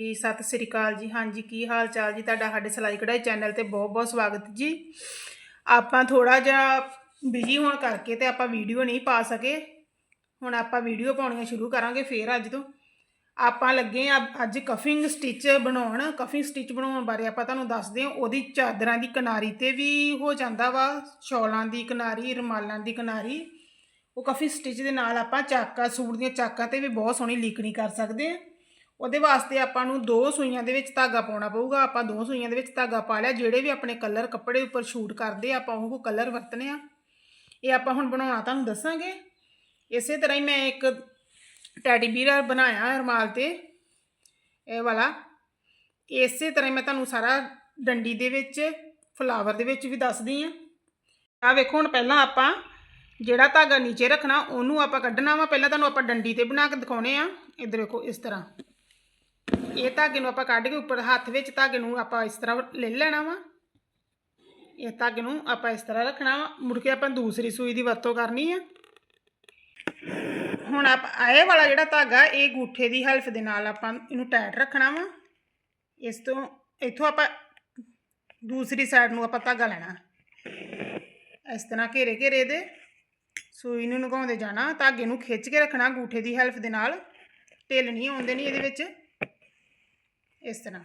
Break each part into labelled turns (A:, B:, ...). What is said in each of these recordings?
A: ਜੀ ਸਤਿ ਸ੍ਰੀ ਅਕਾਲ ਜੀ। ਹਾਂਜੀ, ਕੀ ਹਾਲ ਚਾਲ ਜੀ? ਤੁਹਾਡਾ ਸਾਡੇ ਸਿਲਾਈ ਕਢਾਈ ਚੈਨਲ ਤੇ ਬਹੁਤ ਬਹੁਤ ਸਵਾਗਤ ਜੀ। ਆਪਾਂ ਥੋੜਾ ਜਿਹਾ ਬਿਜ਼ੀ ਹੋਣ ਕਰਕੇ ਤੇ ਆਪਾਂ ਵੀਡੀਓ ਨਹੀਂ ਪਾ ਸਕੇ। ਹੁਣ ਆਪਾਂ ਵੀਡੀਓ ਪਾਉਣੀਆਂ ਸ਼ੁਰੂ ਕਰਾਂਗੇ ਫੇਰ ਅੱਜ ਤੋਂ। ਆਪਾਂ ਲੱਗੇ ਆ ਅੱਜ ਕਫਿੰਗ ਸਟਿਚ ਬਣਾਉਣ। ਕਫਿੰਗ ਸਟਿਚ ਬਣਾਉਣ ਬਾਰੇ ਆਪਾਂ ਤੁਹਾਨੂੰ ਦੱਸਦੇ ਹਾਂ ਉਹਦੀ ਚਾਦਰਾਂ ਦੀ ਕਿਨਾਰੀ ਤੇ ਵੀ ਹੋ ਜਾਂਦਾ ਵਾ। ਸ਼ੌਲਾਂ ਦੀ ਕਿਨਾਰੀ, ਰੁਮਾਲਾਂ ਦੀ ਕਿਨਾਰੀ। ਉਹ ਕਫਿੰਗ ਸਟਿਚ ਦੇ ਨਾਲ ਆਪਾਂ ਚਾਕਾ, ਸੂਟ ਦੀਆਂ ਚਾਕਾਂ ਤੇ ਵੀ ਬਹੁਤ ਸੋਹਣੀ ਲੀਕਣੀ ਕਰ ਸਕਦੇ ਆ। ਉਹਦੇ ਵਾਸਤੇ ਆਪਾਂ ਨੂੰ ਦੋ ਸੂਈਆਂ ਦੇ ਵਿੱਚ ਧਾਗਾ ਪਾਉਣਾ ਪਊਗਾ। ਆਪਾਂ ਦੋ ਸੂਈਆਂ ਦੇ ਵਿੱਚ ਧਾਗਾ ਪਾ ਲਿਆ। ਜਿਹੜੇ ਵੀ ਆਪਣੇ ਕਲਰ ਕੱਪੜੇ ਉੱਪਰ ਸ਼ੂਟ ਕਰਦੇ ਆਪਾਂ ਉਹ ਕਲਰ ਵਰਤਨੇ ਆ। ਇਹ ਆਪਾਂ ਹੁਣ ਬਣਾਉਣਾ ਤੁਹਾਨੂੰ ਦੱਸਾਂਗੇ। ਇਸੇ ਤਰ੍ਹਾਂ ਹੀ ਮੈਂ ਇੱਕ ਟੈਡੀ ਬੀਰ ਬਣਾਇਆ ਰਮਾਲ ਤੇ। ਇਹ ਵਾਲਾ। ਇਸੇ ਤਰ੍ਹਾਂ ਹੀ ਮੈਂ ਤੁਹਾਨੂੰ ਸਾਰਾ ਡੰਡੀ ਦੇ ਵਿੱਚ ਫਲਾਵਰ ਦੇ ਵਿੱਚ ਵੀ ਦੱਸਦੀ ਆ। ਆ ਵੇਖੋ, ਹੁਣ ਪਹਿਲਾਂ ਆਪਾਂ ਜਿਹੜਾ ਧਾਗਾ ਨੀਚੇ ਰੱਖਣਾ, ਉਹਨੂੰ ਆਪਾਂ ਕੱਢਣਾ ਵਾ। ਪਹਿਲਾਂ ਤੁਹਾਨੂੰ ਆਪਾਂ ਡੰਡੀ ਤੇ ਬਣਾ ਕੇ ਦਿਖਾਉਣੇ ਆ। ਇੱਧਰ ਵੇਖੋ, ਇਸ ਤਰ੍ਹਾਂ। ਇਹ ਧਾਗੇ ਨੂੰ ਆਪਾਂ ਕੱਢ ਕੇ ਉੱਪਰ ਹੱਥ ਵਿੱਚ ਧਾਗੇ ਨੂੰ ਆਪਾਂ ਇਸ ਤਰ੍ਹਾਂ ਲੈ ਲੈਣਾ ਵਾ। ਇਹ ਧਾਗੇ ਨੂੰ ਆਪਾਂ ਇਸ ਤਰ੍ਹਾਂ ਰੱਖਣਾ ਵਾ। ਮੁੜ ਕੇ ਆਪਾਂ ਦੂਸਰੀ ਸੂਈ ਦੀ ਵਰਤੋਂ ਕਰਨੀ ਆ। ਹੁਣ ਆਪ ਇਹ ਵਾਲਾ ਜਿਹੜਾ ਧਾਗਾ, ਇਹ ਗੂਠੇ ਦੀ ਹੈਲਪ ਦੇ ਨਾਲ ਆਪਾਂ ਇਹਨੂੰ ਟਾਈਟ ਰੱਖਣਾ ਵਾ। ਇਸ ਤੋਂ ਇੱਥੋਂ ਆਪਾਂ ਦੂਸਰੀ ਸਾਈਡ ਨੂੰ ਆਪਾਂ ਧਾਗਾ ਲੈਣਾ। ਇਸ ਤਰ੍ਹਾਂ ਘੇਰੇ ਘੇਰੇ ਦੇ ਸੂਈ ਨੂੰ ਲਗਾਉਂਦੇ ਜਾਣਾ। ਧਾਗੇ ਨੂੰ ਖਿੱਚ ਕੇ ਰੱਖਣਾ ਗੂਠੇ ਦੀ ਹੈਲਪ ਦੇ ਨਾਲ। ਢਿੱਲ ਨਹੀਂ ਆਉਂਦੇ ਨਹੀਂ ਇਹਦੇ ਵਿੱਚ। ਇਸ ਤਰ੍ਹਾਂ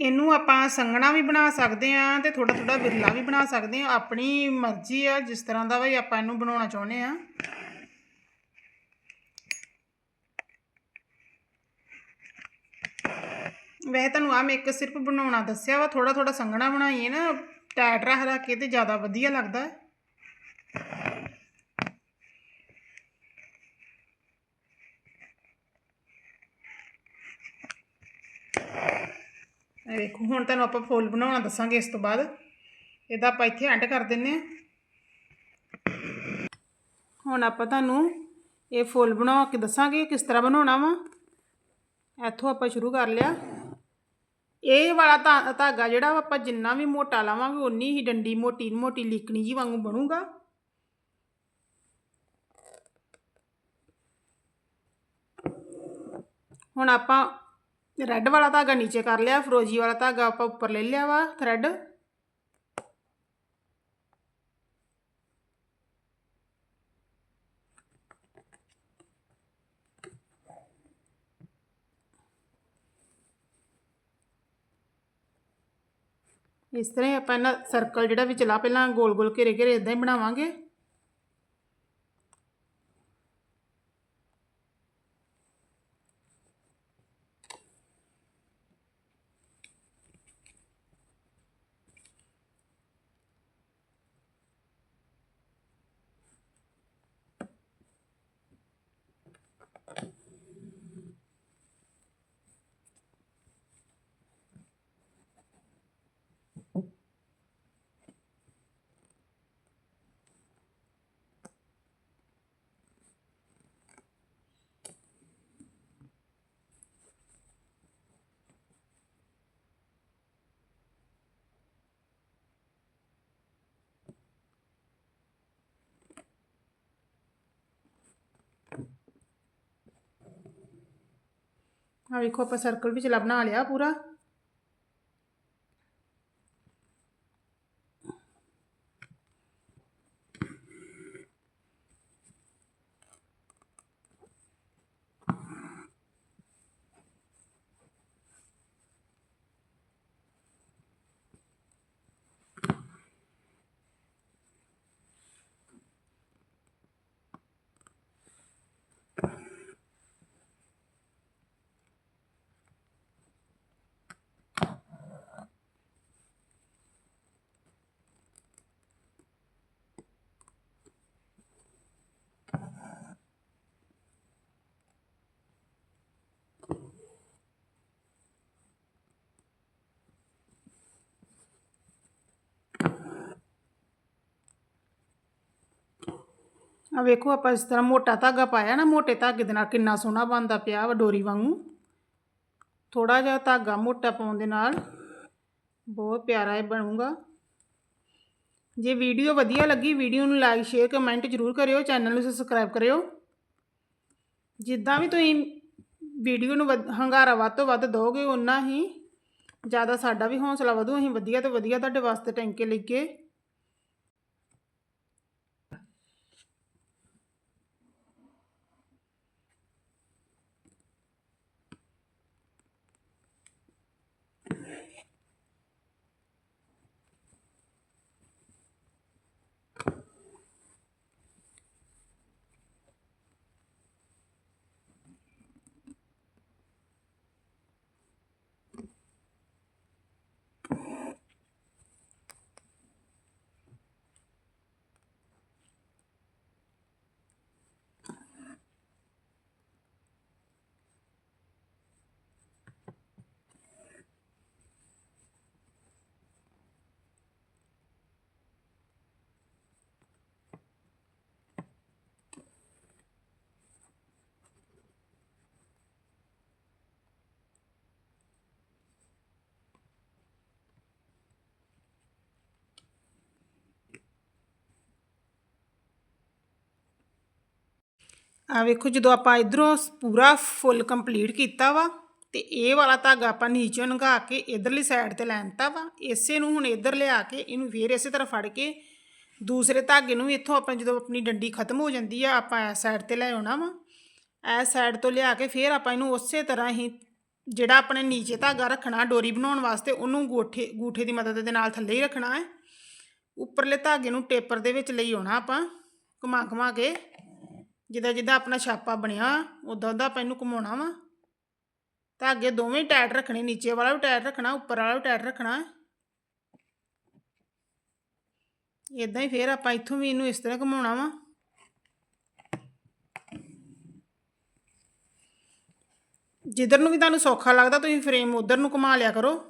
A: ਇਹਨੂੰ ਆਪਾਂ ਸੰਘਣਾ ਵੀ ਬਣਾ ਸਕਦੇ ਆ ਤੇ ਥੋੜਾ ਥੋੜਾ ਵਿਰਲਾ ਵੀ ਬਣਾ ਸਕਦੇ ਆ ਆਪਣੀ ਮਰਜ਼ੀ ਆ, ਜਿਸ ਤਰ੍ਹਾਂ ਦਾ ਵੀ ਆਪਾਂ ਇਹਨੂੰ ਬਣਾਉਣਾ ਚਾਹੁੰਦੇ ਆ ਵੈਸੇ ਤੁਹਾਨੂੰ ਆ ਮੈਂ ਇੱਕ ਸਿਰਫ ਬਣਾਉਣਾ ਦੱਸਿਆ ਵਾ ਥੋੜਾ ਥੋੜਾ ਸੰਘਣਾ ਬਣਾਈਏ ਨਾ ਟਾਈਟ ਰੱਖ ਰੱਖ ਕੇ ਤੇ ਜ਼ਿਆਦਾ ਵਧੀਆ ਲੱਗਦਾ। ਹੈ ਇਹ ਵੇਖੋ, ਹੁਣ ਤੁਹਾਨੂੰ ਆਪਾਂ ਫੁੱਲ ਬਣਾਉਣਾ ਦੱਸਾਂਗੇ ਇਸ ਤੋਂ ਬਾਅਦ। ਇਹਦਾ ਆਪਾਂ ਇੱਥੇ ਐਂਡ ਕਰ ਦਿੰਨੇ ਆ। ਹੁਣ ਆਪਾਂ ਤੁਹਾਨੂੰ ਇਹ ਫੁੱਲ ਬਣਾ ਕੇ ਦੱਸਾਂਗੇ ਕਿਸ ਤਰ੍ਹਾਂ ਬਣਾਉਣਾ ਵਾ। ਇੱਥੋਂ ਆਪਾਂ ਸ਼ੁਰੂ ਕਰ ਲਿਆ। ਇਹ ਵਾਲਾ ਧਾ- ਧਾਗਾ ਜਿਹੜਾ ਵਾ, ਆਪਾਂ ਜਿੰਨਾ ਵੀ ਮੋਟਾ ਲਾਵਾਂਗੇ ਉਨੀ ਹੀ ਡੰਡੀ ਮੋਟੀ ਮੋਟੀ ਲੀਕਣੀ ਜੀ ਵਾਂਗੂ ਬਣੂਗਾ। ਹੁਣ ਆਪਾਂ ਰੈੱਡ ਵਾਲਾ ਧਾਗਾ ਨੀਚੇ ਕਰ ਲਿਆ, ਫਰੋਜੀ ਵਾਲਾ ਧਾਗਾ ਆਪਾਂ ਉੱਪਰ ਲੈ ਲਿਆ ਵਾ ਥਰੈਡ ਇਸ ਤਰ੍ਹਾਂ ਹੀ ਆਪਾਂ ਇਹਨਾਂ ਸਰਕਲ ਜਿਹੜਾ ਵਿਚਲਾ ਪਹਿਲਾਂ ਗੋਲ ਗੋਲ ਘੇਰੇ ਘੇਰੇ ਇਦਾਂ ਹੀ ਬਣਾਵਾਂਗੇ। ਆ ਵੇਖੋ ਆਪਾਂ ਸਰਕਲ ਵਿਚਲਾ ਬਣਾ ਲਿਆ ਪੂਰਾ। ਆ ਵੇਖੋ ਆਪਾਂ ਇਸ ਤਰ੍ਹਾਂ ਮੋਟਾ ਧਾਗਾ ਪਾਇਆ ਨਾ, ਮੋਟੇ ਧਾਗੇ ਦੇ ਨਾਲ ਕਿੰਨਾ ਸੋਹਣਾ ਬਣਦਾ ਪਿਆ ਵਾ ਡੋਰੀ ਵਾਂਗੂ। ਥੋੜਾ ਜਿਹਾ ਧਾਗਾ ਮੋਟਾ ਪਾਉਣ ਦੇ ਨਾਲ ਬਹੁਤ ਪਿਆਰਾ ਇਹ ਬਣੂਗਾ। ਜੇ ਵੀਡੀਓ ਵਧੀਆ ਲੱਗੀ, ਵੀਡੀਓ ਨੂੰ ਲਾਈਕ, ਸ਼ੇਅਰ, ਕਮੈਂਟ ਜ਼ਰੂਰ ਕਰਿਓ, ਚੈਨਲ ਨੂੰ ਸਬਸਕ੍ਰਾਈਬ ਕਰਿਓ। ਜਿੱਦਾਂ ਵੀ ਤੁਸੀਂ ਵੀਡੀਓ ਨੂੰ ਵਧ- ਹੰਗਾਰਾ ਵੱਧ ਤੋਂ ਵੱਧ ਦਿਓਗੇ ਉਨਾ ਹੀ ਜ਼ਿਆਦਾ ਸਾਡਾ ਵੀ ਹੌਸਲਾ ਵਧੂ, ਅਸੀਂ ਵਧੀਆ ਤੋਂ ਵਧੀਆ ਤੁਹਾਡੇ ਵਾਸਤੇ ਟੈਂਕੇ ਲੈ ਕੇ ਆ ਵੇਖੋ, ਜਦੋਂ ਆਪਾਂ ਇਧਰੋਂ ਪੂਰਾ ਫੁੱਲ ਕੰਪਲੀਟ ਕੀਤਾ ਵਾ, ਤੇ ਇਹ ਵਾਲਾ ਧਾਗਾ ਆਪਾਂ ਨੀਚੋਂ ਲੰਘਾ ਕੇ ਇਧਰਲੀ ਸਾਈਡ ਤੇ ਲੈਣਤਾ ਵਾ। ਇਸੇ ਨੂੰ ਹੁਣ ਇਧਰ ਲਿਆ ਕੇ ਇਹਨੂੰ ਫੇਰ ਇਸੇ ਤਰ੍ਹਾਂ ਫੜ ਕੇ ਦੂਸਰੇ ਧਾਗੇ ਨੂੰ ਵੀ ਇੱਥੋਂ ਆਪਾਂ ਜਦੋਂ ਆਪਣੀ ਡੰਡੀ ਖਤਮ ਹੋ ਜਾਂਦੀ ਆ, ਆਪਾਂ ਇਸ ਸਾਈਡ ਤੇ ਲੈ ਆਉਣਾ ਵਾ। ਇਸ ਸਾਈਡ ਤੋਂ ਲਿਆ ਕੇ ਫੇਰ ਆਪਾਂ ਇਹਨੂੰ ਉਸੇ ਤਰ੍ਹਾਂ ਹੀ ਜਿਹੜਾ ਆਪਣੇ ਨੀਚੇ ਧਾਗਾ ਰੱਖਣਾ, ਡੋਰੀ ਬਣਾਉਣ ਵਾਸਤੇ, ਉਹਨੂੰ ਗੋਠੇ, ਗੂਠੇ ਦੀ ਮਦਦ ਦੇ ਨਾਲ ਥੱਲੇ ਹੀ ਰੱਖਣਾ ਹੈ। ਉੱਪਰਲੇ ਧਾਗੇ ਨੂੰ ਟੇਪਰ ਦੇ ਵਿੱਚ ਲਈ ਆਉਣਾ ਆਪਾਂ ਘੁਮਾ ਘੁਮਾ ਕੇ। ਜਿੱਦਾਂ ਜਿੱਦਾਂ ਆਪਣਾ ਛਾਪਾ ਬਣਿਆ ਉਦਾਂ ਉਦਾਂ ਆਪਾਂ ਇਹਨੂੰ ਘੁਮਾਉਣਾ ਵਾ। ਤਾਂ ਅੱਗੇ ਦੋਵੇਂ ਟਾਈਟ ਰੱਖਣੇ, ਨੀਚੇ ਵਾਲਾ ਵੀ ਟਾਈਟ ਰੱਖਣਾ, ਉੱਪਰ ਵਾਲਾ ਵੀ ਟਾਈਟ ਰੱਖਣਾ। ਇਦਾਂ ਹੀ ਫੇਰ ਆਪਾਂ ਇੱਥੋਂ ਵੀ ਇਹਨੂੰ ਇਸ ਤਰ੍ਹਾਂ ਘੁਮਾਉਣਾ ਵਾ। ਜਿੱਧਰ ਨੂੰ ਵੀ ਤੁਹਾਨੂੰ ਸੌਖਾ ਲੱਗਦਾ, ਤੁਸੀਂ ਫਰੇਮ ਉਧਰ ਨੂੰ ਘੁਮਾ ਲਿਆ ਕਰੋ।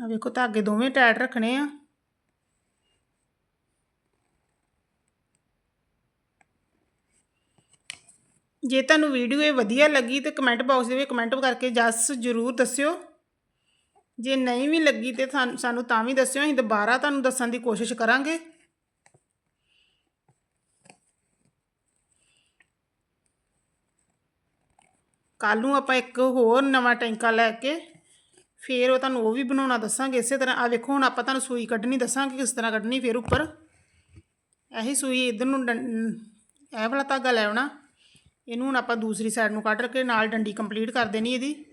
A: ਆ ਵੇਖੋ ਧਾਗੇ ਦੋਵੇਂ ਟਾਈਟ ਰੱਖਣੇ ਆ। ਜੇ ਤੁਹਾਨੂੰ ਵੀਡੀਓ ਇਹ ਵਧੀਆ ਲੱਗੀ ਤੇ ਕਮੈਂਟ ਬਾਕਸ ਦੇ ਵਿੱਚ ਕਮੈਂਟ ਕਰਕੇ ਜਸ ਜ਼ਰੂਰ ਦੱਸਿਓ। ਜੇ ਨਹੀਂ ਵੀ ਲੱਗੀ ਤੇ ਸਾਨੂੰ ਤਾਂ ਵੀ ਦੱਸਿਓ, ਅਸੀਂ ਦੁਬਾਰਾ ਤੁਹਾਨੂੰ ਦੱਸਣ ਦੀ ਕੋਸ਼ਿਸ਼ ਕਰਾਂਗੇ। ਕੱਲ ਨੂੰ ਆਪਾਂ ਇੱਕ ਹੋਰ ਨਵਾਂ ਟੈਂਕਾ ਲੈ ਕੇ ਫਿਰ ਉਹ ਤੁਹਾਨੂੰ ਉਹ ਵੀ ਬਣਾਉਣਾ ਦੱਸਾਂਗੇ ਇਸੇ ਤਰ੍ਹਾਂ ਆ ਵੇਖੋ ਹੁਣ ਆਪਾਂ ਤੁਹਾਨੂੰ ਸੂਈ ਕੱਢਣੀ ਦੱਸਾਂਗੇ ਕਿਸ ਤਰ੍ਹਾਂ ਕੱਢਣੀ ਫਿਰ ਉੱਪਰ। ਇਹੀ ਸੂਈ ਇਧਰ ਨੂੰ ਡੰ- ਇਹ ਵਾਲਾ ਧਾਗਾ ਲੈ ਆਉਣਾ। ਇਹਨੂੰ ਹੁਣ ਆਪਾਂ ਦੂਸਰੀ ਸਾਈਡ ਨੂੰ ਕੱਢ ਕੇ ਨਾਲ ਡੰਡੀ ਕੰਪਲੀਟ ਕਰ ਦੇਣੀ ਇਹਦੀ।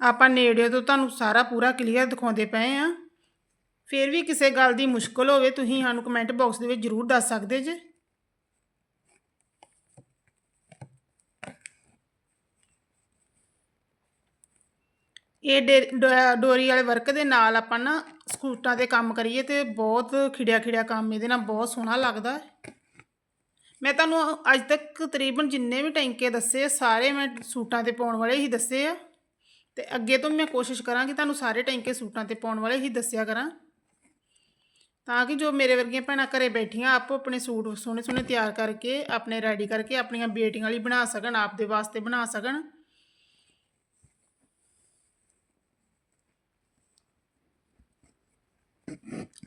A: ਆਪਾਂ ਨੇੜੇ ਤੋਂ ਤੁਹਾਨੂੰ ਸਾਰਾ ਪੂਰਾ ਕਲੀਅਰ ਦਿਖਾਉਂਦੇ ਪਏ ਆ ਫਿਰ ਵੀ ਕਿਸੇ ਗੱਲ ਦੀ ਮੁਸ਼ਕਲ ਹੋਵੇ, ਤੁਸੀਂ ਸਾਨੂੰ ਕਮੈਂਟ ਬਾਕਸ ਦੇ ਵਿੱਚ ਜ਼ਰੂਰ ਦੱਸ ਸਕਦੇ ਜੇ। ਇਹ ਡੇ- ਡੋ- ਡੋਰੀ ਵਾਲੇ ਵਰਕ ਦੇ ਨਾਲ ਆਪਾਂ ਨਾ ਸਕੂਟਾਂ ਤੇ ਕੰਮ ਕਰੀਏ ਤੇ ਬਹੁਤ ਖਿੜਿਆ ਖਿੜਿਆ ਕੰਮ ਇਹਦੇ ਨਾਲ ਬਹੁਤ ਸੋਹਣਾ ਲੱਗਦਾ ਮੈਂ ਤੁਹਾਨੂੰ ਅੱਜ ਤੱਕ ਤਕਰੀਬਨ ਜਿੰਨੇ ਵੀ ਟੈਂਕੇ ਦੱਸੇ ਸਾਰੇ ਮੈਂ ਸੂਟਾਂ ਤੇ ਪਾਉਣ ਵਾਲੇ ਹੀ ਦੱਸੇ ਆ। ਤੇ ਅੱਗੇ ਤੋਂ ਮੈਂ ਕੋਸ਼ਿਸ਼ ਕਰਾਂਗੀ ਤੁਹਾਨੂੰ ਸਾਰੇ ਟੈਂਕੇ ਸੂਟਾਂ ਤੇ ਪਾਉਣ ਵਾਲੇ ਹੀ ਦੱਸਿਆ ਕਰਾਂ। ਤਾਂ ਕਿ ਜੋ ਮੇਰੇ ਵਰਗੀਆਂ ਭੈਣਾਂ ਘਰੇ ਬੈਠੀਆਂ ਆਪੋ ਆਪਣੇ ਸੂਟ ਸੋਹਣੇ ਸੋਹਣੇ ਤਿਆਰ ਕਰਕੇ, ਆਪਣੇ ਰੈਡੀ ਕਰਕੇ ਆਪਣੀਆਂ ਬੇਟੀਆਂ ਲਈ ਬਣਾ ਸਕਣ ਆਪ ਦੇ ਵਾਸਤੇ ਬਣਾ ਸਕਣ।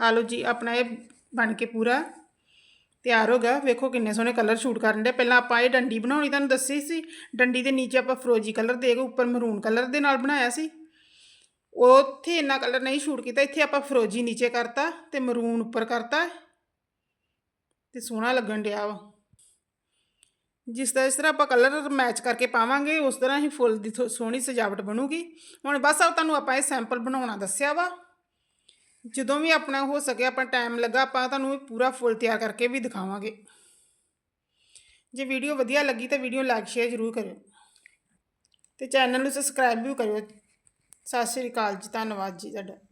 A: ਆਲੋ ਜੀ, ਆਪਣਾ ਇਹ ਬਣ ਕੇ ਪੂਰਾ। ਤਿਆਰ ਹੋ ਗਿਆ। ਵੇਖੋ ਕਿੰਨੇ ਸੋਹਣੇ ਕਲਰ ਸ਼ੂਟ ਕਰਨ ਦੇ ਪਹਿਲਾਂ ਆਪਾਂ ਇਹ ਡੰਡੀ ਬਣਾਉਣੀ, ਤੁਹਾਨੂੰ ਦੱਸੀ ਸੀ। ਡੰਡੀ ਦੇ ਨੀਚੇ ਆਪਾਂ ਫਰੋਜੀ ਕਲਰ ਦੇ ਕੇ ਉੱਪਰ ਮਰੂਨ ਕਲਰ ਦੇ ਨਾਲ ਬਣਾਇਆ ਸੀ। ਉੱਥੇ ਇੰਨਾ ਕਲਰ ਨਹੀਂ ਸ਼ੂਟ ਕੀਤਾ। ਇੱਥੇ ਆਪਾਂ ਫਰੋਜੀ ਨੀਚੇ ਕਰਤਾ ਤੇ ਮਰੂਨ ਉੱਪਰ ਕਰਤਾ। ਤੇ ਸੋਹਣਾ ਲੱਗਣ ਡਿਆ ਵਾ। ਜਿਸ ਤਰ੍ਹਾਂ ਇਸ ਤਰ੍ਹਾਂ ਆਪਾਂ ਕਲਰ ਮੈਚ ਕਰਕੇ ਪਾਵਾਂਗੇ, ਉਸ ਤਰ੍ਹਾਂ ਹੀ ਫੁੱਲ ਦੀ ਥੋ- ਸੋਹਣੀ ਸਜਾਵਟ ਬਣੂਗੀ। ਹੁਣ ਬਸ ਆ ਤੁਹਾਨੂੰ ਆਪਾਂ ਇਹ ਸੈਂਪਲ ਬਣਾਉਣਾ ਦੱਸਿਆ ਵਾ। ਜਦੋਂ ਵੀ ਆਪਣਾ ਹੋ ਸਕੇ, ਆਪਾਂ ਟਾਈਮ ਲੱਗਾ, ਆਪਾਂ ਤੁਹਾਨੂੰ ਪੂਰਾ ਫੁੱਲ ਤਿਆਰ ਕਰਕੇ ਵੀ ਦਿਖਾਵਾਂਗੇ। ਜੇ ਵੀਡੀਓ ਵਧੀਆ ਲੱਗੀ ਤਾਂ ਵੀਡੀਓ ਲਾਈਕ ਸ਼ੇਅਰ ਜ਼ਰੂਰ ਕਰਿਓ। ਤੇ ਚੈਨਲ ਨੂੰ ਸਬਸਕ੍ਰਾਈਬ ਵੀ ਕਰਿਓ। ਸਤਿ ਸ਼੍ਰੀ ਅਕਾਲ ਜੀ, ਧੰਨਵਾਦ ਜੀ ਤੁਹਾਡਾ।